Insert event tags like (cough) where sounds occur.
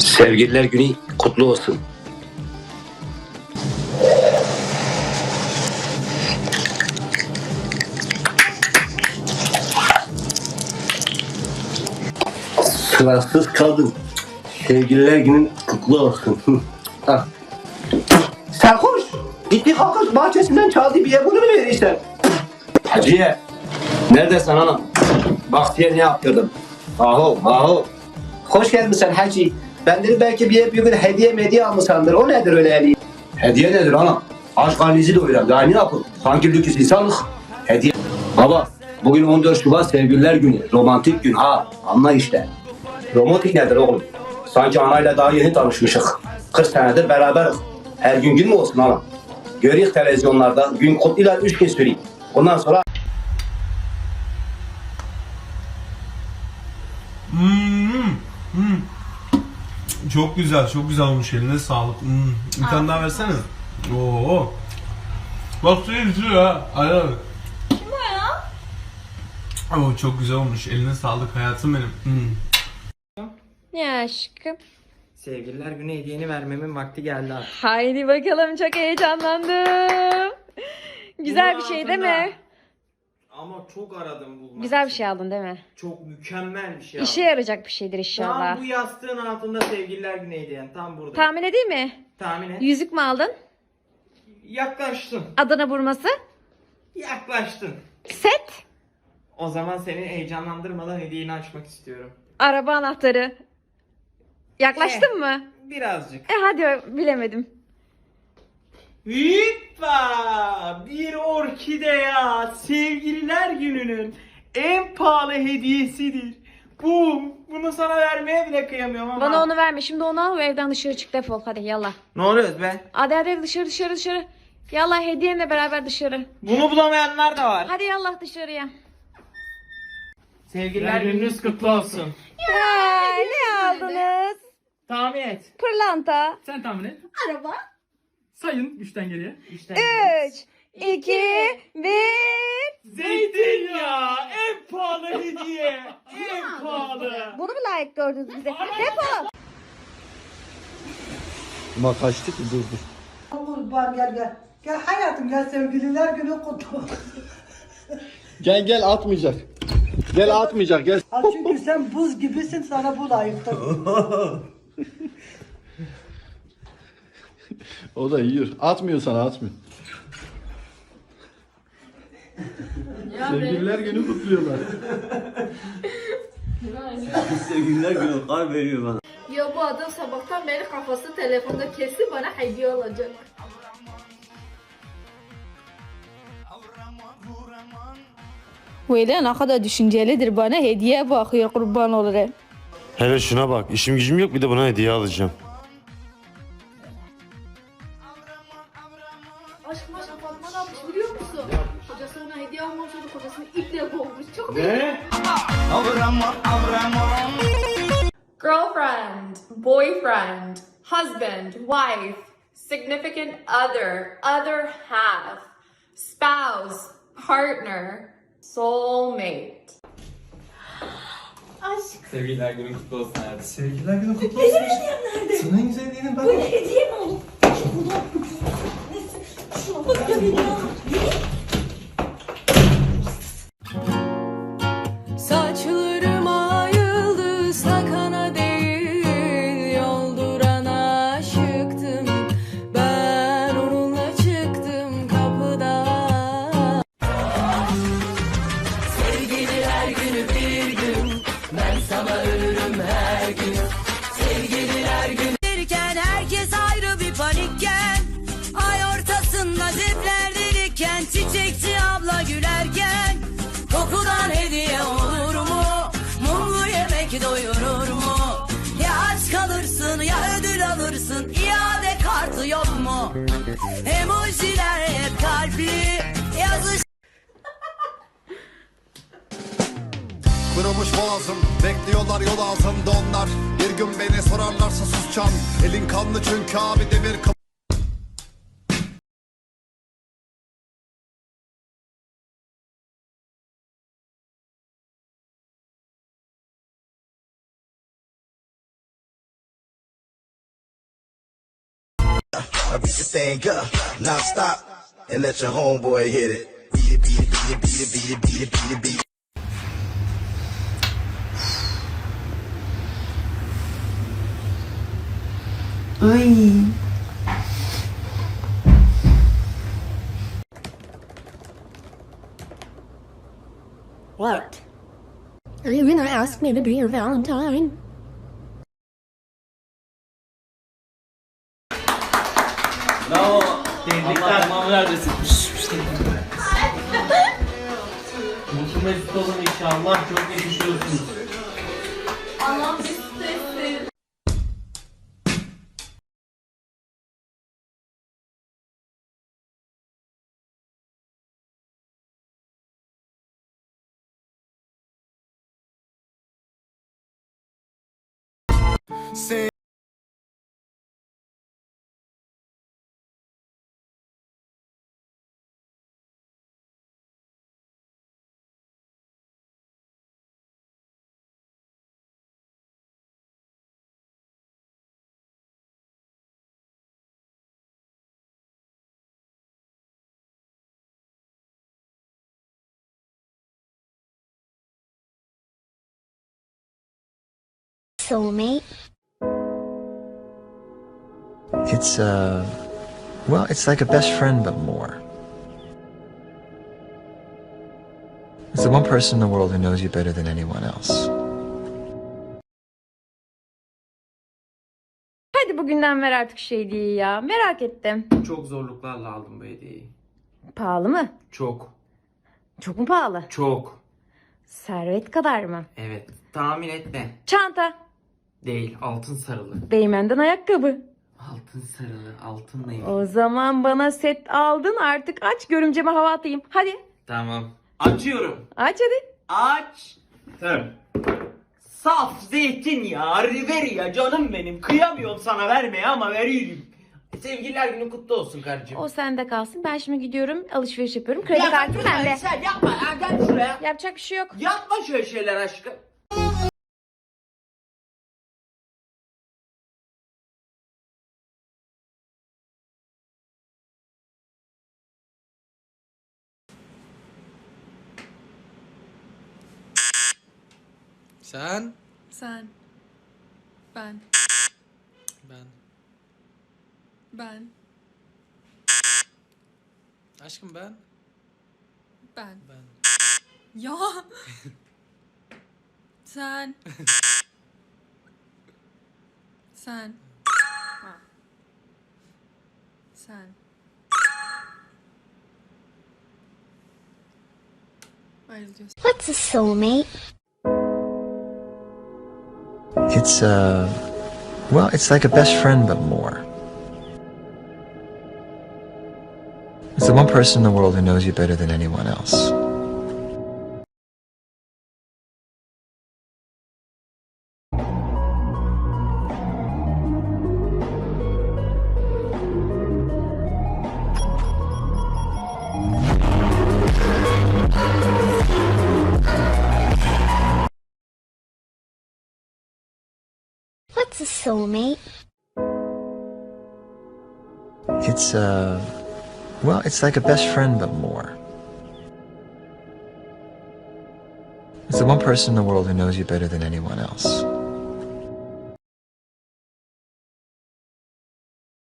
Sevgililer günü kutlu olsun. Sırasız kadın. Sevgililer günün kutlu olsun. (laughs) Ah. Sarhoş. Gitti kalkış bahçesinden çaldı bir yer bunu mu verirsen? Hacıye. Neredesin anam? Bak diye ne yaptırdım. Aho aho. Hoş geldin sen hacı. Ben dedim belki bir, bir gün hediye mediye almışsandır. O nedir öyle eli? Hediye nedir anam? Aşk halinizi doyuran. Daha ne yapın? Sanki lüküs insanlık. Hediye. Baba bugün 14 Şubat sevgililer günü. Romantik gün ha. Anla işte. Romantik nedir oğlum? Sanki anayla daha yeni tanışmışık. 40 senedir beraberiz. Her gün gün mü olsun anam? Görüyoruz televizyonlarda gün kutlular 3 gün sürüyor. Ondan sonra Çok güzel, çok güzel olmuş eline sağlık. Hmm. Bir tane daha versene. Oo. Bak suyu bitiyor ha. Aynen. Kim o ya? Oo, çok güzel olmuş. Eline sağlık hayatım benim. Hmm. Ne aşkım? Sevgililer günü hediyeni vermemin vakti geldi artık. Haydi bakalım çok heyecanlandım. Güzel bir şey değil mi? Ama çok aradım bulmak Güzel bir için. şey aldın değil mi? Çok mükemmel bir şey İşe aldım. yarayacak bir şeydir inşallah. Tam bu yastığın altında sevgililer günü hediyen. Tam burada. Tahmin edeyim mi? Tahmin et. Yüzük mü aldın? Yaklaştın. Adana vurması? Yaklaştın. Set? O zaman seni heyecanlandırmadan hediyeni açmak istiyorum. Araba anahtarı. Yaklaştın mı? Birazcık. E hadi bilemedim. Hoppa! Bir orkidea sevgililer gününün en pahalı hediyesidir. Bu, bunu sana vermeye bile kıyamıyorum ama. Bana onu verme. Şimdi onu al ve evden dışarı çık defol. Hadi yallah. Ne oluyoruz be? Hadi hadi dışarı dışarı dışarı. Yallah hediyenle beraber dışarı. Bunu bulamayanlar da var. Hadi yallah dışarıya. Sevgililer gününüz kutlu olsun. Ya, ne aldınız? Tahmin et. Pırlanta. Sen tahmin et. Araba. Sayın üçten geriye. İşte 3, 2, 1. Zeytinyağı en pahalı hediye. en pahalı. Bunu mu layık gördünüz bize? Defol. Ama kaçtı ki dur dur. Kurban gel gel. Gel hayatım gel sevgililer günü kutlu olsun. Gel gel atmayacak. Gel atmayacak gel. Ha, Çünkü sen buz gibisin sana bu layıktır. (laughs) O da yiyor. Atmıyor sana atmıyor. Sevgililer günü kutluyorlar. Sevgililer günü kar veriyor bana. Ya bu adam sabahtan beri kafası telefonda kesin bana hediye alacak. Böyle ne kadar düşüncelidir bana hediye bakıyor kurban olurum. Hele şuna bak. işim gücüm yok bir de buna hediye alacağım. Almamış onu kocasını iple boğmuş. Çok Ne? Girlfriend, boyfriend, husband, wife, significant other, other half, spouse, partner, soulmate. Aşk. Sevgililer günü kutlu olsun hayatım. Sevgililer günü kutlu olsun. nerede? Sana en güzel hediyenin ben. Hediye mi oğlum? Şuna bak ya Emojiler hep kalpli Yazış Kırılmış boğazım Bekliyorlar yol altında onlar. Bir gün beni sorarlarsa susacağım. Elin kanlı çünkü abi demir kapı thing up, non stop, and let your homeboy hit it. Beat it, beat it, beat it, beat it, beat it, beat it, beat it, beat it. What? Are you gonna ask me to be your Valentine? Tamam neredesin? Mutlu mesut olun inşallah. Çok yakışıyorsunuz. Allah'ım bir stres Soulmate? It's, uh, well, it's like a best friend, but more. It's the one person in the world who knows you better than anyone else. Hadi bugünden ver artık şu hediyeyi ya. Merak ettim. Çok zorluklarla aldım bu hediyeyi. Pahalı mı? Çok. Çok mu pahalı? Çok. Servet kadar mı? Evet. Tahmin etme. Çanta. Değil. Altın sarılı. Değmenden ayakkabı. Altın sarılı. Altın neyim? O zaman bana set aldın artık aç görümceme hava atayım. Hadi Tamam. Açıyorum. aç hadi. Aç. Tamam. Saf zeytinyağı Riveria canım benim. Kıyamıyorum sana vermeye ama veriyorum. Sevgililer günü kutlu olsun karıcığım. O sende kalsın. Ben şimdi gidiyorum alışveriş yapıyorum. Kredi kartım bende. Sen yapma ya gel şuraya. Yapacak bir şey yok. Yapma şöyle şeyler aşkım. Sen? Sen. Ben. Ben. Ben. Aşkım ben. Ben. Ben. Ya. (laughs) Sen. Sen. Ha. Sen. Ayrılıyorsun. What's a soulmate? It's, uh, well, it's like a best friend, but more. It's the one person in the world who knows you better than anyone else. A soulmate? It's, uh, well, it's like a best friend, but more. It's the one person in the world who knows you better than anyone else.